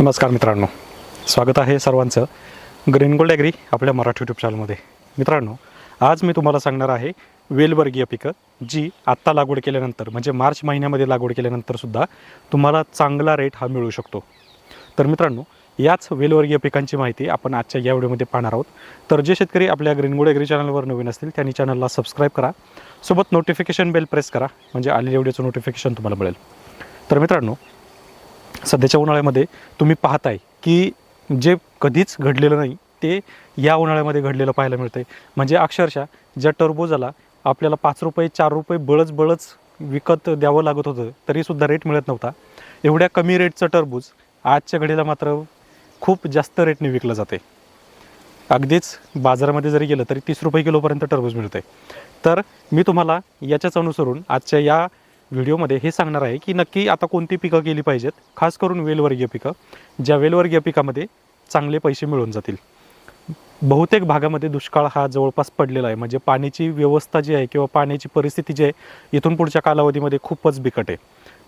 नमस्कार मित्रांनो. स्वागत आहे सर्वांचं. ग्रीन गोल्ड ॲग्री आपल्या मराठी यूट्यूब चॅनलमध्ये मित्रांनो आज मी तुम्हाला सांगणार आहे वेलवर्गीय पिकं जी आत्ता लागवड केल्यानंतर म्हणजे मार्च महिन्यामध्ये लागवड केल्यानंतरसुद्धा तुम्हाला चांगला रेट हा मिळू शकतो. तर मित्रांनो याच वेलवर्गीय पिकांची माहिती आपण आजच्या या व्हिडिओमध्ये पाहणार आहोत. तर जे शेतकरी आपल्या ग्रीन गोल्ड ॲग्री चॅनलवर नवीन असतील त्यांनी चॅनलला सबस्क्राईब करा. सोबत नोटिफिकेशन बेल प्रेस करा म्हणजे आलेल्या व्हिडिओचं नोटिफिकेशन तुम्हाला मिळेल. तर मित्रांनो सध्याच्या उन्हाळ्यामध्ये तुम्ही पाहताय की जे कधीच घडलेलं नाही ते या उन्हाळ्यामध्ये घडलेलं पाहायला मिळतंय. म्हणजे अक्षरशः ज्या टरबूजाला आपल्याला पाच रुपये चार रुपये बळच बळच विकत द्यावं लागत होतं तरीसुद्धा रेट मिळत नव्हता. एवढ्या कमी रेटचं टरबूज आजच्या घडीला मात्र खूप जास्त रेटने विकलं जाते अगदीच बाजारामध्ये जरी गेलं तरी तीस रुपये किलोपर्यंत टरबूज मिळते तर मी तुम्हाला याच्याच अनुसरून आजच्या या व्हिडिओमध्ये हे सांगणार आहे की नक्की आता कोणती पिकं केली पाहिजेत खास करून वेलवर्गीय पिकं ज्या वेलवर्गीय पिकामध्ये चांगले पैसे मिळून जातील. बहुतेक भागामध्ये दुष्काळ हा जवळपास पडलेला आहे म्हणजे पाण्याची व्यवस्था जी आहे किंवा पाण्याची परिस्थिती जी आहे इथून पुढच्या कालावधीमध्ये खूपच बिकट आहे.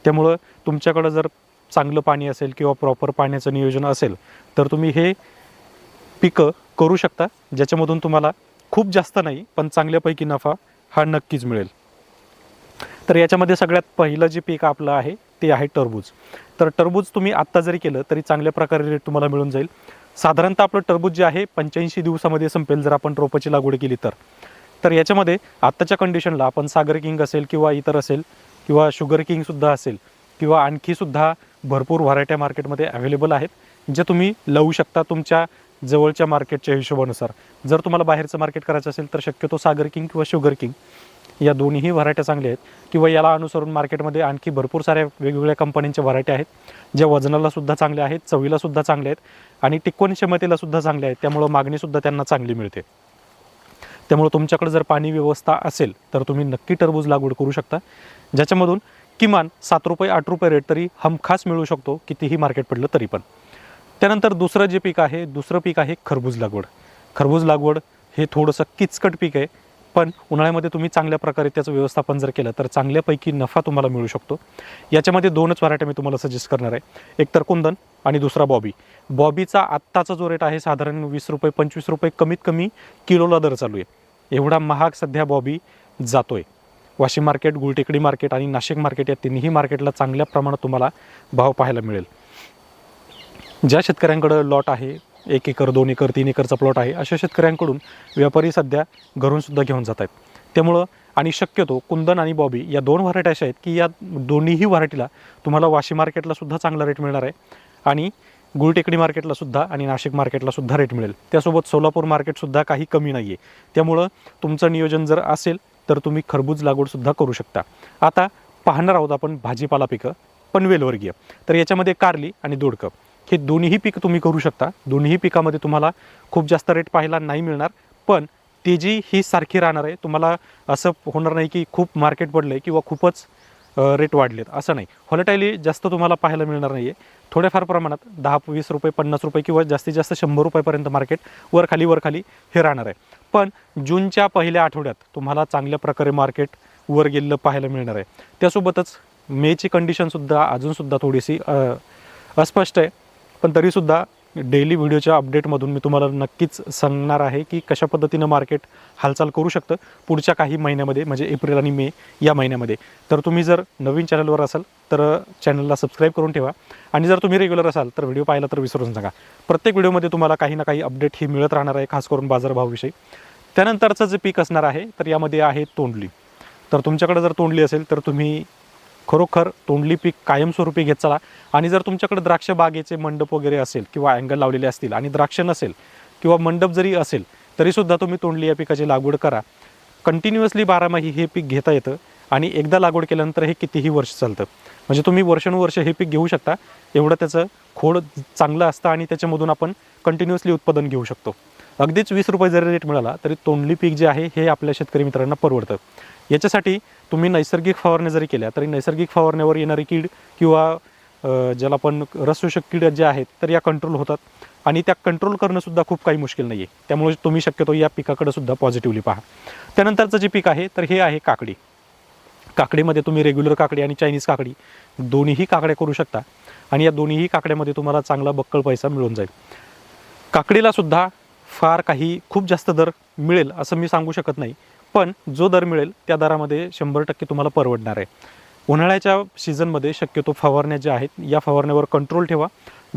त्यामुळं तुमच्याकडं जर चांगलं पाणी असेल किंवा प्रॉपर पाण्याचं नियोजन असेल तर तुम्ही हे पिकं करू शकता ज्याच्यामधून तुम्हाला खूप जास्त नाही पण चांगल्यापैकी नफा हा नक्कीच मिळेल. तर याच्यामध्ये सगळ्यात पहिलं जे पीक आपलं आहे ते आहे टरबूज. तर टरबूज तुम्ही आत्ता जरी केलं तरी चांगल्या प्रकारे रेट तुम्हाला मिळून जाईल. साधारणतः आपलं टरबूज जे आहे पंच्याऐंशी दिवसामध्ये संपेल जर आपण रोपाची लागवड केली तर. तर याच्यामध्ये आत्ताच्या कंडिशनला आपण सागर किंग असेल किंवा इतर असेल किंवा शुगर किंगसुद्धा असेल किंवा आणखीसुद्धा भरपूर व्हरायट्या मार्केटमध्ये अवेलेबल आहेत जे तुम्ही लावू शकता तुमच्या जवळच्या मार्केटच्या हिशोबानुसार. जर तुम्हाला बाहेरचं मार्केट करायचं असेल तर शक्यतो सागर किंग किंवा शुगर किंग. या दोन्हीही व्हरायट्या चांगल्या आहेत. किंवा याला अनुसरून मार्केटमध्ये आणखी भरपूर साऱ्या वेगवेगळ्या कंपन्यांच्या व्हरायट्या आहेत. ज्या वजनालासुद्धा चांगल्या आहेत चवीलासुद्धा चांगल्या आहेत आणि टिकवण क्षमतेलासुद्धा चांगल्या आहेत. त्यामुळं मागणीसुद्धा त्यांना चांगली मिळते. त्यामुळं तुमच्याकडे जर पाणी व्यवस्था असेल तर तुम्ही नक्की टरबूज लागवड करू शकता. ज्याच्यामधून किमान सात रुपये आठ रुपये रेट तरी हमखास मिळू शकतो कितीही मार्केट पडलं तरी पण. त्यानंतर दुसरं जे पीक आहे दुसरं पीक आहे खरबूज लागवड. खरबूज लागवड हे थोडंसं किचकट पीक आहे. पण उन्हाळ्यामध्ये तुम्ही चांगल्या प्रकारे त्याचं व्यवस्थापन जर केलं तर चांगल्यापैकी नफा तुम्हाला मिळू शकतो. याच्यामध्ये दोनच व्हरायटी मी तुम्हाला सजेस्ट करणार आहे. एक तर कुंदन आणि दुसरा बॉबी. बॉबीचा आत्ताचा जो रेट आहे साधारण वीस रुपये पंचवीस रुपये कमीत कमी किलोला दर चालू आहे. एवढा महाग सध्या बॉबी जातो आहे वाशिम मार्केट गुलटेकडी मार्केट आणि नाशिक मार्केट या तिन्ही मार्केटला चांगल्या प्रमाणात तुम्हाला भाव पाहायला मिळेल. ज्या शेतकऱ्यांकडं लॉट आहे एक एकर दोन एकर तीन एकरचा प्लॉट आहे. अशा शेतकऱ्यांकडून व्यापारी सध्या घरूनसुद्धा घेऊन जात आहेत. त्यामुळं आणि शक्यतो कुंदन आणि बॉबी या दोन व्हरायटी अशा आहेत की या दोन्हीही व्हरायटीला तुम्हाला वाशी मार्केटला सुद्धा चांगला रेट मिळणार आहे आणि गुलटेकडी मार्केटला सुद्धा आणि नाशिक मार्केटला सुद्धा रेट मिळेल. त्यासोबत सोलापूर मार्केटसुद्धा काही कमी नाही आहे त्यामुळं तुमचं नियोजन जर असेल तर तुम्ही खरबूज लागवडसुद्धा करू शकता. आता पाहणार आहोत आपण भाजीपाला पिकं पनवेलवर्गीय तर याच्यामध्ये कारली आणि दोडकं. हे दोन्हीही पीक तुम्ही करू शकता. दोन्ही पिकामध्ये तुम्हाला खूप जास्त रेट पाहायला नाही मिळणार. पण तेजी ही सारखी राहणार आहे तुम्हाला असं होणार नाही की खूप मार्केट पडलं आहे किंवा खूपच रेट वाढलेत. असं नाही. व्हॉलेटाईली जास्त तुम्हाला पाहायला मिळणार नाही आहे थोड्याफार प्रमाणात दहा वीस रुपये पन्नास रुपये किंवा जास्तीत जास्त शंभर रुपयापर्यंत मार्केट वर खाली वर खाली हे राहणार आहे. पण जूनच्या पहिल्या आठवड्यात तुम्हाला चांगल्या प्रकारे मार्केट वर गेलेलं पाहायला मिळणार आहे. त्यासोबतच मेची कंडिशनसुद्धा अजूनसुद्धा थोडीशी अस्पष्ट आहे. पण तरीसुद्धा डेली व्हिडिओच्या अपडेटमधून मी तुम्हाला नक्कीच सांगणार आहे की कशा पद्धतीनं मार्केट हालचाल करू शकतं पुढच्या काही महिन्यामध्ये म्हणजे एप्रिल आणि मे या महिन्यामध्ये. तर तुम्ही जर नवीन चॅनलवर असाल तर चॅनलला सबस्क्राईब करून ठेवा. आणि जर तुम्ही रेग्युलर असाल तर व्हिडिओ पाहिला तर विसरून सांगा प्रत्येक व्हिडिओमध्ये तुम्हाला काही ना काही अपडेट ही मिळत राहणार आहे खास करून बाजारभावाविषयी. त्यानंतरचं जे पीक असणार आहे तर यामध्ये आहे तोंडली. तर तुमच्याकडे जर तोंडली असेल तर तुम्ही खरोखर तोंडली पीक कायमस्वरूपी घेत चला. आणि जर तुमच्याकडे द्राक्ष बागेचे मंडप वगैरे असेल किंवा अँगल लावलेले असतील आणि द्राक्ष नसेल किंवा मंडप जरी असेल तरीसुद्धा तुम्ही तोंडली या पिकाची लागवड करा. कंटिन्युअसली बारामाही हे पीक घेता येतं आणि एकदा लागवड केल्यानंतर हे कितीही वर्ष चालतं. म्हणजे तुम्ही वर्षानुवर्ष हे पीक घेऊ शकता. एवढं त्याचं खोड चांगलं असतं आणि त्याच्यामधून आपण कंटिन्युअसली उत्पादन घेऊ शकतो. अगदीच वीस रुपये जरी रेट मिळाला तरी तोंडली पीक जे आहे हे आपल्या शेतकरी मित्रांना परवडतं. याच्यासाठी तुम्ही नैसर्गिक फवारण्या जरी केल्या तरी नैसर्गिक फवारण्यावर येणारी कीड किंवा ज्याला आपण रसशोषक कीड ज्या आहेत तर या कंट्रोल होतात. आणि त्या कंट्रोल करणंसुद्धा खूप काही मुश्किल नाही आहे त्यामुळे तुम्ही शक्यतो या पिकाकडंसुद्धा पॉझिटिव्हली पहा. त्यानंतरचं जे पीक आहे तर हे आहे काकडी. काकडीमध्ये तुम्ही रेग्युलर काकडी आणि चायनीज काकडी दोन्हीही काकड्या करू शकता. आणि या दोन्हीही काकड्यामध्ये तुम्हाला चांगला बक्कळ पैसा मिळून जाईल. काकडीला सुद्धा फार काही खूप जास्त दर मिळेल असं मी सांगू शकत नाही. पण जो दर मिळेल त्या दरामध्ये शंभर टक्के तुम्हाला परवडणार आहे. उन्हाळ्याच्या सीझनमध्ये शक्यतो फवारण्या ज्या आहेत या फवारण्यावर कंट्रोल ठेवा.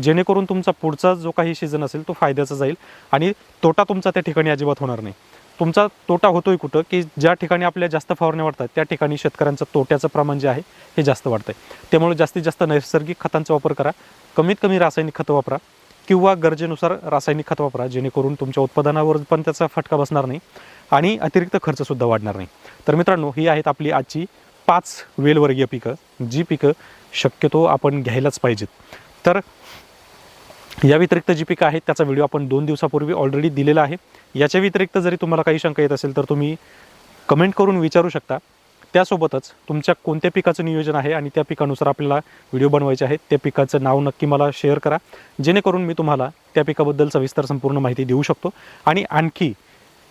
जेणेकरून तुमचा पुढचा जो काही सीझन असेल तो फायद्याचा जाईल आणि तोटा तुमचा त्या ठिकाणी अजिबात होणार नाही. तुमचा तोटा होतोय कुठं की ज्या ठिकाणी आपल्या जास्त फवारण्या वाढतात त्या ठिकाणी शेतकऱ्यांचं तोट्याचं प्रमाण जे आहे हे जास्त वाढतं आहे त्यामुळे जास्तीत जास्त नैसर्गिक खतांचा वापर करा. कमीत कमी रासायनिक खतं वापरा. किंवा गरजेनुसार रासायनिक खत वापरा जेणेकरून तुमच्या उत्पादनावर पण त्याचा फटका बसणार नाही आणि अतिरिक्त खर्चसुद्धा वाढणार नाही. तर मित्रांनो ही आहेत आपली आजची पाच वेलवर्गीय पिकं जी पिकं शक्यतो आपण घ्यायलाच पाहिजेत. तर या व्यतिरिक्त जी पिकं आहेत त्याचा व्हिडिओ आपण दोन दिवसापूर्वी ऑलरेडी दिलेला आहे. याच्या व्यतिरिक्त जरी तुम्हाला काही शंका येत असेल तर तुम्ही कमेंट करून विचारू शकता. त्यासोबतच तुमच्या कोणत्या पिकाचं नियोजन आहे आणि त्या पिकानुसार आपल्याला व्हिडिओ बनवायचे आहेत त्या पिकाचं नाव नक्की मला शेअर करा. जेणेकरून मी तुम्हाला त्या पिकाबद्दल सविस्तर संपूर्ण माहिती देऊ शकतो. आणि आणखी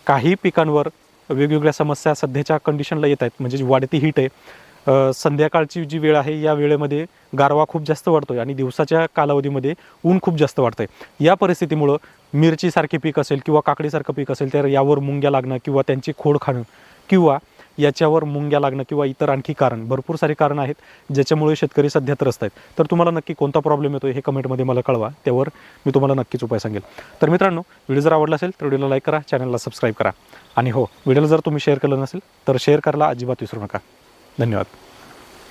काही पिकांवर वेगवेगळ्या समस्या सध्याच्या कंडिशनला येत आहेत म्हणजे जी वाढती हीट आहे संध्याकाळची जी वेळ आहे या वेळेमध्ये गारवा खूप जास्त वाढतो आहे आणि दिवसाच्या कालावधीमध्ये ऊन खूप जास्त वाढतं आहे या परिस्थितीमुळं मिरचीसारखे पीक असेल किंवा काकडीसारखं पीक असेल तर यावर मुंग्या लागणं किंवा त्यांची खोड खाणं किंवा याच्यावर मुंग्या लागणं किंवा इतर आणखी कारण भरपूर सारी कारणं आहेत ज्याच्यामुळे शेतकरी सध्या त्रस्त आहेत. तर तुम्हाला नक्की कोणता प्रॉब्लेम येतो हे कमेंटमध्ये मला कळवा. त्यावर मी तुम्हाला नक्कीच उपाय सांगेल. तर मित्रांनो व्हिडिओ जर आवडला असेल तर व्हिडिओला लाईक करा चॅनलला सबस्क्राईब करा. आणि हो व्हिडिओला जर तुम्ही शेअर केलं नसेल तर शेअर करायला अजिबात विसरू नका. धन्यवाद.